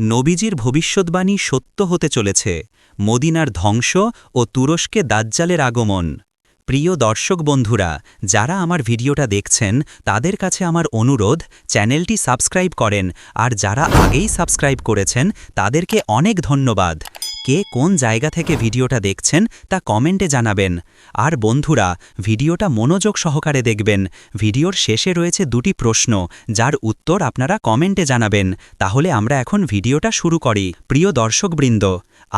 নবীজির ভবিষ্যৎবাণী সত্য হতে চলেছে, মদিনার ধ্বংস ও তুরস্কে দাজ্জালের আগমন। প্রিয় দর্শক বন্ধুরা, যারা আমার ভিডিওটা দেখছেন, তাদের কাছে আমার অনুরোধ, চ্যানেলটি সাবস্ক্রাইব করেন, আর যারা আগেই সাবস্ক্রাইব করেছেন, তাদেরকে অনেক ধন্যবাদ। কে কোন জায়গা থেকে ভিডিওটা দেখছেন তা কমেন্টে জানাবেন। আর বন্ধুরা, ভিডিওটা মনোযোগ সহকারে দেখবেন। ভিডিওর শেষে রয়েছে দুটি প্রশ্ন, যার উত্তর আপনারা কমেন্টে জানাবেন। তাহলে আমরা এখন ভিডিওটা শুরু করি। প্রিয় দর্শকবৃন্দ,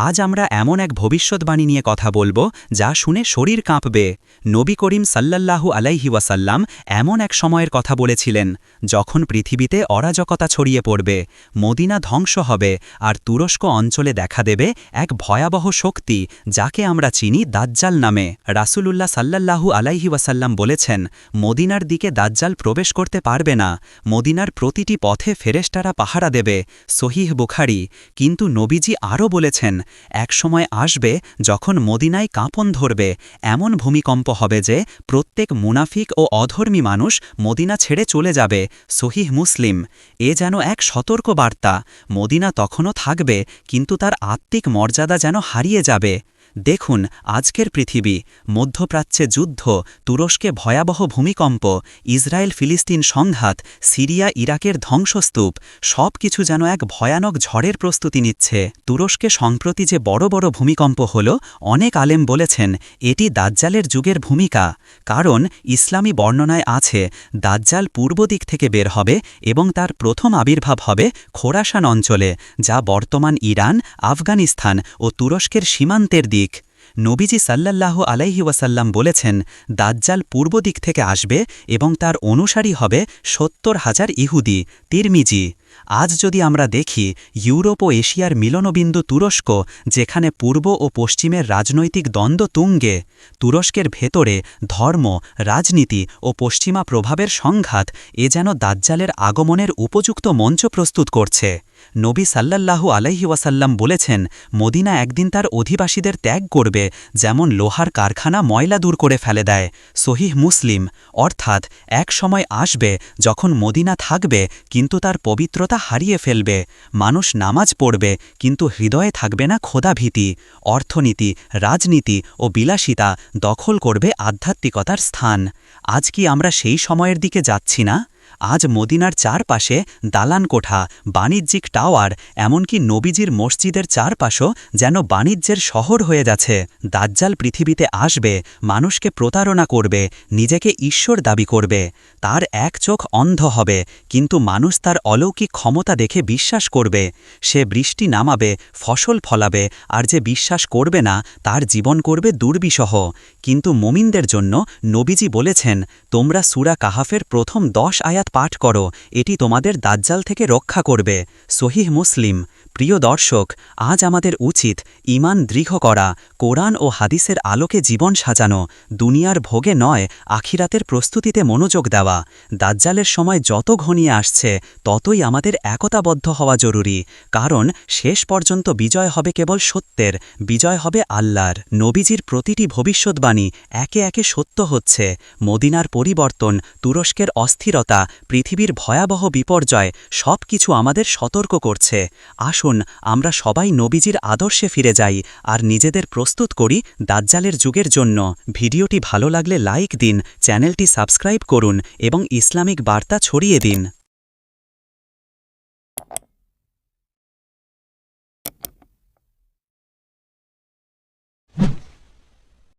আজ আমরা এমন এক ভবিষ্যৎবাণী নিয়ে কথা বলব, যা শুনে শরীর কাঁপবে। নবী করিম সাল্লাল্লাহু আলাইহি ওয়াসাল্লাম এমন এক সময়ের কথা বলেছিলেন, যখন পৃথিবীতে অরাজকতা ছড়িয়ে পড়বে, মদিনা ধ্বংস হবে, আর তুরস্ক অঞ্চলে দেখা দেবে এক ভয়াবহ শক্তি, যাকে আমরা চিনি দাজ্জাল নামে। রাসূলুল্লাহ সাল্লাল্লাহু আলাইহি ওয়াসাল্লাম বলেছেন, মদিনার দিকে দাজ্জাল প্রবেশ করতে পারবে না। মদিনার প্রতিটি পথে ফেরেস্টারা পাহারা দেবে, সহিহ বুখারি। কিন্তু নবীজি আরও বলেছেন একসময় আসবে যখন মদিনায় কাঁপন ধরবে। এমন ভূমিকম্প হবে যে প্রত্যেক মুনাফিক ও অধর্মী মানুষ মদিনা ছেড়ে চলে যাবে, সহিহ মুসলিম। এ যেন এক সতর্ক বার্তা মদিনা তখনও থাকবে, কিন্তু তার আত্মিক মর্যাদা যেন হারিয়ে যাবে। দেখুন, আজকের পৃথিবী, মধ্যপ্রাচ্যে যুদ্ধ, তুরস্কে ভয়াবহ ভূমিকম্প, ইসরায়েল ফিলিস্তিন সংঘাত, সিরিয়া ইরাকের ধ্বংসস্তূপ সব কিছু যেন এক ভয়ানক ঝড়ের প্রস্তুতি নিচ্ছে। তুরস্কে সম্প্রতি যে বড় বড় ভূমিকম্প হল, অনেক আলেম বলেছেন, এটি দাজ্জালের যুগের ভূমিকা, কারণ ইসলামী বর্ণনায় আছে, দাজ্জাল পূর্ব দিক থেকে বের হবে এবং তার প্রথম আবির্ভাব হবে খোরাসান অঞ্চলে, যা বর্তমান ইরান, আফগানিস্তান ও তুরস্কের সীমান্তের দিক। নবীজি সাল্লাল্লাহু আলাইহি ওয়াসাল্লাম বলেছেন, দাজ্জাল পূর্ব দিক থেকে আসবে এবং তার অনুসারী হবে সত্তর হাজার ইহুদি, তিরমিজি। আজ যদি আমরা দেখি ইউরোপ ও এশিয়ার মিলনবিন্দু তুরস্ক, যেখানে পূর্ব ও পশ্চিমের রাজনৈতিক দ্বন্দ্ব তুঙ্গে, তুরস্কের ভেতরে ধর্ম, রাজনীতি ও পশ্চিমা প্রভাবের সংঘাত এ যেন দাজ্জালের আগমনের উপযুক্ত মঞ্চ প্রস্তুত করছে। নবী সাল্লাল্লাহু আলাইহি ওয়াসাল্লাম বলেছেন, মদিনা একদিন তার অধিবাসীদের ত্যাগ করবে, যেমন লোহার কারখানা ময়লা দূর করে ফেলে দেয়। সহিহ মুসলিম, অর্থাৎ এক সময় আসবে যখন মদিনা থাকবে, কিন্তু তার পবিত্রতা হারিয়ে ফেলবে, মানুষ নামাজ পড়বে, কিন্তু হৃদয়ে থাকবে না ক্ষোধাভীতি অর্থনীতি, রাজনীতি ও বিলাসিতা দখল করবে আধ্যাত্মিকতার স্থান। আজ কি আমরা সেই সময়ের দিকে যাচ্ছি না? আজ মদিনার চারপাশে দালান কোঠা, বাণিজ্যিক টাওয়ার, এমনকি নবীজির মসজিদের চারপাশও যেন বাণিজ্যের শহর হয়ে যাচ্ছে। দাজ্জাল পৃথিবীতে আসবে, মানুষকে প্রতারণা করবে, নিজেকে ঈশ্বর দাবি করবে। তার এক চোখ অন্ধ হবে, কিন্তু মানুষ তার অলৌকিক ক্ষমতা দেখে বিশ্বাস করবে। সে বৃষ্টি নামাবে, ফসল ফলাবে, আর যে বিশ্বাস করবে না, তার জীবন করবে দুর্বিষহ। কিন্তু মোমিনদের জন্য নবীজি বলেছেন, তোমরা সুরা কাহাফের প্রথম দশ আয়াত পাঠ করো, এটি তোমাদের দাজ্জাল থেকে রক্ষা করবে। সহিহ মুসলিম, প্রিয় দর্শক, আজ আমাদের উচিত ইমান দৃঢ় করা, কোরআন ও হাদিসের আলোকে জীবন সাজানো, দুনিয়ার ভোগে নয়, আখিরাতের প্রস্তুতিতে মনোযোগ দেওয়া। দাজ্জালের সময় যত ঘনিয়ে আসছে, ততই আমাদের একতাবদ্ধ হওয়া জরুরি, কারণ শেষ পর্যন্ত বিজয় হবে কেবল সত্যের, বিজয় হবে আল্লাহর। নবীজির প্রতিটি ভবিষ্যৎবাণী একে একে সত্য হচ্ছে। মদিনার পরিবর্তন, তুরস্কের অস্থিরতা পৃথিবীর ভয়াবহ বিপর্যয় সব কিছু আমাদের সতর্ক করছে। আসুন, আমরা সবাই নবীজির আদর্শে ফিরে যাই আর নিজেদের প্রস্তুত করি দাজ্জালের যুগের জন্য। ভিডিওটি ভালো লাগলে লাইক দিন, চ্যানেলটি সাবস্ক্রাইব করুন এবং ইসলামিক বার্তা ছড়িয়ে দিন।